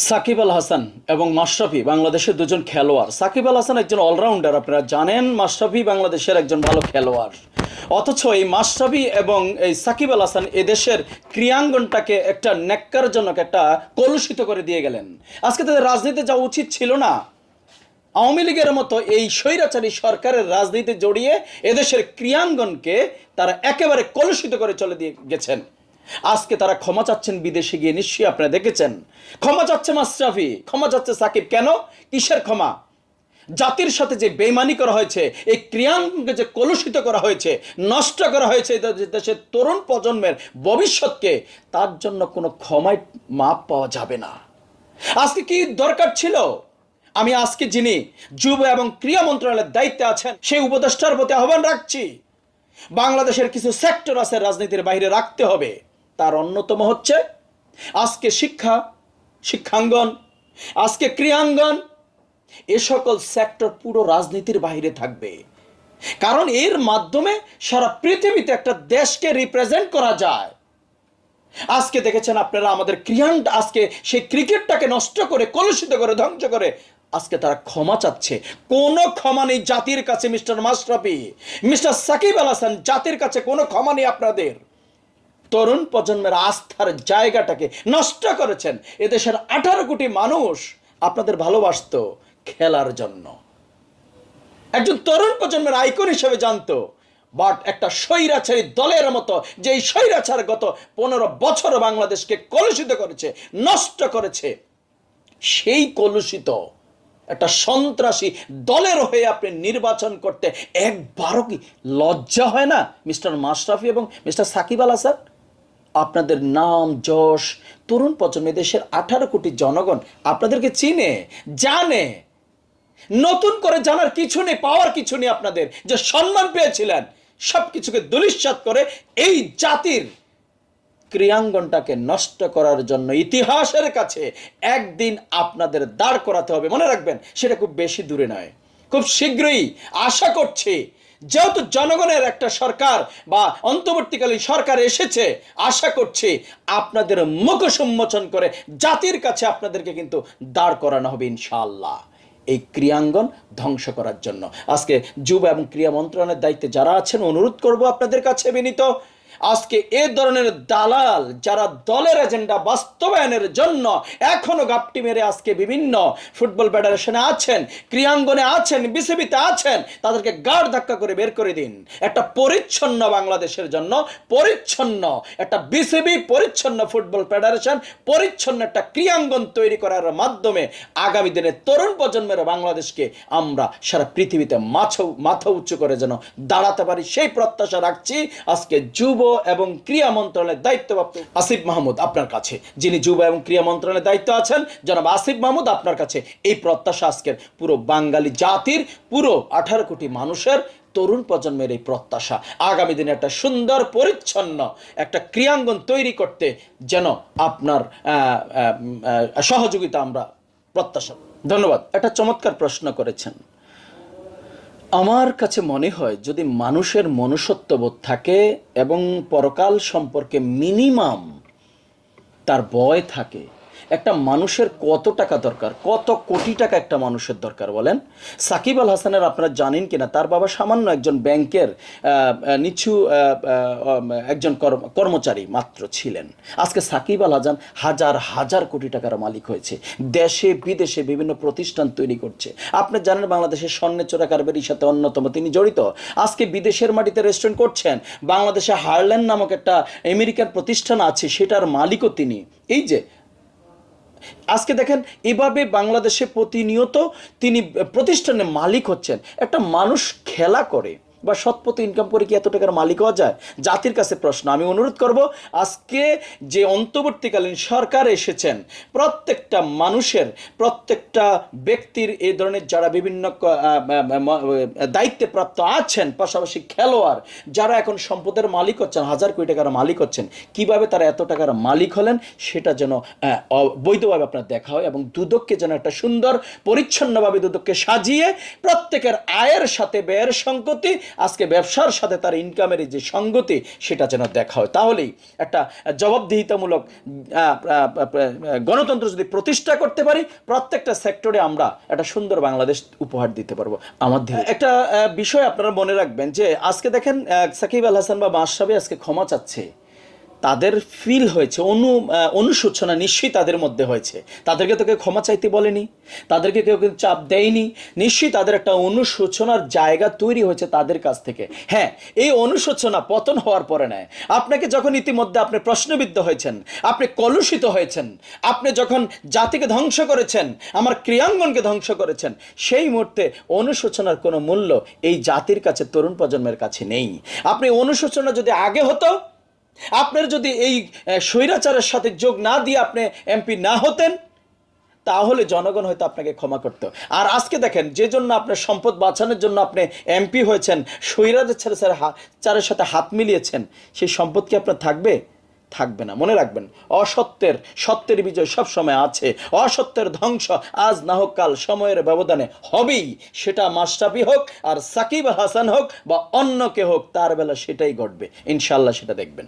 সাকিব আল হাসান এবং মাশরাফি বাংলাদেশের দুজন খেলোয়াড়। সাকিব আল হাসান একজন অলরাউন্ডার, আপনারা জানেন, মাশরাফি বাংলাদেশের একজন ভালো খেলোয়াড়। অথচ এই মাশরাফি এবং এই সাকিব আল হাসান এদেশের ক্রিয়াঙ্গনটাকে একটা ন্যাক্কারজনক, একটা কলুষিত করে দিয়ে গেলেন। আজকে তাদের রাজনীতিতে যাওয়া উচিত ছিল না। আওয়ামী লীগের মতো এই স্বৈরাচারী সরকারের রাজনীতি জড়িয়ে এদেশের ক্রিয়াঙ্গনকে তারা একেবারে কলুষিত করে চলে দিয়ে গেছেন। আজকে তারা ক্ষমা চাচ্ছেন বিদেশে গিয়ে, নিশ্চয়ই আপনারা দেখেছেন। ক্ষমা চাচ্ছে মাশরাফি, ক্ষমা চাচ্ছে সাকিব। কেন? কিসের ক্ষমা? জাতির সাথে যে বেইমানি করা হয়েছে, এই ক্রিয়াঙ্গকে যে কলুষিত করা হয়েছে, নষ্ট করা হয়েছে দেশের তরুণ প্রজন্মের ভবিষ্যৎকে, তার জন্য কোনো ক্ষমায় মাপ পাওয়া যাবে না। আজকে কি দরকার ছিল? আমি আজকে যিনি যুব এবং ক্রিয়া মন্ত্রণালয়ের দায়িত্বে আছেন, সেই উপদেষ্টার প্রতি আহ্বান রাখছি। বাংলাদেশের কিছু সেক্টর আছে রাজনীতির বাইরে রাখতে হবে। তার অন্যতম হচ্ছে, আজকে শিক্ষা, শিক্ষাঙ্গন, আজকে ক্রিয়াঙ্গন, এ সকল সেক্টর পুরো রাজনীতির বাইরে থাকবে। কারণ এর মাধ্যমে সারা পৃথিবীতে একটা দেশকে রিপ্রেজেন্ট করা যায়। আজকে দেখেছেন আপনারা আমাদের ক্রিয়ান আজকে সেই ক্রিকেটটাকে নষ্ট করে, কলুষিত করে, ধ্বংস করে, আজকে তারা ক্ষমা চাচ্ছে। কোনো ক্ষমা নেই জাতির কাছে, মিস্টার মাশরাফি। মিস্টার সাকিব আল হাসান, জাতির কাছে কোনো ক্ষমা নেই আপনাদের। তরুণ প্রজন্মের আস্থার জায়গাটাকে নষ্ট করেছেন। এদেশের আঠারো কোটি মানুষ আপনাদের ভালোবাসতো খেলার জন্য। একজন তরুণ প্রজন্মের আইকন হিসেবে জানতো, বাট একটা স্বৈরাচারী দলের মতো যে এই স্বৈরাচার গত পনেরো বছর বাংলাদেশকে কলুষিত করেছে, নষ্ট করেছে, সেই কলুষিত একটা সন্ত্রাসী দলের হয়ে আপনি নির্বাচন করতে একবারও কি লজ্জা হয় না, মিস্টার মাশরাফি এবং মিস্টার সাকিব আল হাসান? আপনাদের নাম, যশ, তরুণ প্রজন্ম দেশের আঠারো কোটি জনগণ আপনাদেরকে চিনে, জানে। নতুন করে জানার কিছু নেই, পাওয়ার কিছু নেই আপনাদের। যে সম্মান পেয়েছিলেন সব কিছুকে দুলিশ্বাত করে এই জাতির ক্রিয়াঙ্গনটাকে নষ্ট করার জন্য ইতিহাসের কাছে একদিন আপনাদের দাঁড় করাতে হবে। মনে রাখবেন, সেটা খুব বেশি দূরে নয়। খুব শীঘ্রই আশা করছি যেহেতু জনগণের একটা সরকার বা অন্তর্বর্তীকালীন সরকার এসেছে, আশা করছি আপনাদের মুখ সম্মোচন করে জাতির কাছে আপনাদেরকে কিন্তু দাঁড় করানো হবে ইনশাআল্লাহ। এই ক্রিয়াঙ্গন ধ্বংস করার জন্য। আজকে যুব এবং ক্রিয়া মন্ত্রণালয়ের দায়িত্বে যারা আছেন, অনুরোধ করব আপনাদের কাছে বিনীত আজকে এ ধরনের দালাল যারা দলের এজেন্ডা বাস্তবায়নের জন্য এখনও গাপটি মেরে আজকে বিভিন্ন ফুটবল ফেডারেশনে আছেন ক্রিয়াঙ্গনে আছেন, বিসিবিতে আছেন, তাদেরকে গাঢ় ধাক্কা করে বের করে দিন। একটা পরিচ্ছন্ন বাংলাদেশের জন্য, পরিচ্ছন্ন, একটা বিসিবি পরিচ্ছন্ন ফুটবল ফেডারেশন, পরিচ্ছন্ন একটা ক্রিয়াঙ্গন তৈরি করার মাধ্যমে আগামী দিনে তরুণ প্রজন্মের বাংলাদেশকে আমরা সারা পৃথিবীতে মাথা মাথা উঁচু করে যেন দাঁড়াতে পারি। সেই প্রত্যাশা রাখছি। আজকে যুব এবং ক্রিয়া মন্ত্রণালয়ের দায়িত্বপ্রাপ্ত আসিফ মাহমুদ আপনার কাছে। যিনি যুব এবং ক্রিয়া মন্ত্রণালয়ের দায়িত্ব আছেন, জনাব আসিফ মাহমুদ আপনার কাছে। এই প্রত্যাশা আজকের পুরো বাঙালি জাতির, পুরো আঠারো কোটি মানুষের তরুণ প্রজন্মের এই প্রত্যাশা। আগামী দিনে একটা সুন্দর, পরিচ্ছন্ন একটা ক্রিয়াঙ্গন তৈরি করতে যেন আপনার সহযোগিতা আমরা প্রত্যাশা ধন্যবাদ। একটা চমৎকার প্রশ্ন করেছেন। আমার কাছে মনে হয় যদি মানুষের মনুষ্যত্ববোধ থাকে এবং পরকাল সম্পর্কে মিনিমাম তার বয় থাকে একটা মানুষের কত টাকা দরকার? কত কোটি টাকা একটা মানুষের দরকার বলেন? সাকিব আল হাসানের আপনারা জানেন কিনা? তার বাবা সামান্য একজন ব্যাংকের নিচু একজন কর্মচারী মাত্র ছিলেন। আজকে সাকিব আল হাসান হাজার হাজার কোটি টাকার মালিক হয়েছে। দেশে, বিদেশে বিভিন্ন প্রতিষ্ঠান তৈরি করছে। আপনি জানেন বাংলাদেশের স্বর্ণের চোরা কারবারির সাথে অন্যতম তিনি জড়িত। আজকে বিদেশের মাটিতে রেস্টুরেন্ট করছেন। বাংলাদেশে হারল্যান্ড নামক একটা আমেরিকার প্রতিষ্ঠান আছে, সেটার মালিকও তিনি। এই যে আজকে দেখেন এভাবে বাংলাদেশে প্রতিনিয়ত তিনি প্রতিষ্ঠানের মালিক হচ্ছেন। একটা মানুষ খেলা করে। বা সৎপথে ইনকাম করে কি এত টাকার মালিক হওয়া যায়? জাতির কাছে প্রশ্ন। আমি অনুরোধ করব আজকে যে অন্তর্বর্তীকালীন সরকার এসেছেন প্রত্যেকটা মানুষের প্রত্যেকটা ব্যক্তির এই ধরনের যারা বিভিন্ন দায়িত্বে প্রাপ্ত আছেন পাশাপাশি খেলোয়াড় যারা এখন সম্পদের মালিক হচ্ছেন হাজার কোটি টাকার মালিক হচ্ছেন কীভাবে তারা এত টাকার মালিক হলেন সেটা যেন আহ, অবৈধভাবে আপনার দেখা হয় এবং দুদককে যেন একটা সুন্দর পরিচ্ছন্নভাবে দুদককে সাজিয়ে প্রত্যেকের আয়ের সাথে ব্যয়ের সংগতি আজকে ব্যবসার সাথে তার ইনকামের যে সঙ্গতি, সেটা যেন দেখা হয়। তাহলেই একটা জবাবদিহিতামূলক গণতন্ত্র যদি প্রতিষ্ঠা করতে পারি, প্রত্যেকটা সেক্টরে আমরা একটা সুন্দর বাংলাদেশ উপহার দিতে পারব। আমাদের একটা বিষয় আপনারা মনে রাখবেন যে, আজকে দেখেন সাকিব আল হাসান বা মাসাবি আজকে ক্ষমা চাচ্ছে। তাদের ফিল হয়েছে, অনু অনুশোচনা নিশ্চয়ই তাদের মধ্যে হয়েছে। তাদেরকে তো কেউ ক্ষমা চাইতে বলেনি, তাদেরকে কেউ কিন্তু চাপ দেয়নি, নিশ্চয়ই তাদের একটা অনুশোচনার জায়গা তৈরি হয়েছে তাদের কাছ থেকে। হ্যাঁ এই অনুশোচনা পতন হওয়ার পরে নেয়। আপনাকে যখন ইতিমধ্যে আপনি প্রশ্নবিদ্ধ হয়েছেন, আপনি কলুষিত হয়েছেন, আপনি যখন জাতিকে ধ্বংস করেছেন, আমার ক্রিয়াঙ্গনকে ধ্বংস করেছেন, সেই মুহূর্তে অনুশোচনার কোনো মূল্য এই জাতির কাছে, তরুণ প্রজন্মের কাছে নেই। আপনি অনুশোচনা যদি আগে হতো আপনার যদি এই স্বৈরাচারের সাথে যোগ না দিয়ে আপনি এমপি না হতেন, তাহলে জনগণ হয়তো আপনাকে ক্ষমা করতো। আর আজকে দেখেন, যে জন্য আপনার সম্পদ বাঁচানোর জন্য আপনি এমপি হয়েছেন, স্বৈরাচারের সাথে হা- চারের সাথে হাত মিলিয়েছেন, সেই সম্পদ কি আপনার থাকবে? থাকবে না। মনে রাখবেন, অসত্যের, সত্যের বিজয় সব সময় আছে। অসত্যের ধ্বংস আজ না হোক, কাল সময়ের ব্যবধানে হবেই। সেটা মাস্টাফি হোক, আর সাকিব হাসান হোক, বা অন্য কে হোক, তার বেলা সেটাই ঘটবে। ইনশাল্লাহ সেটা দেখবেন।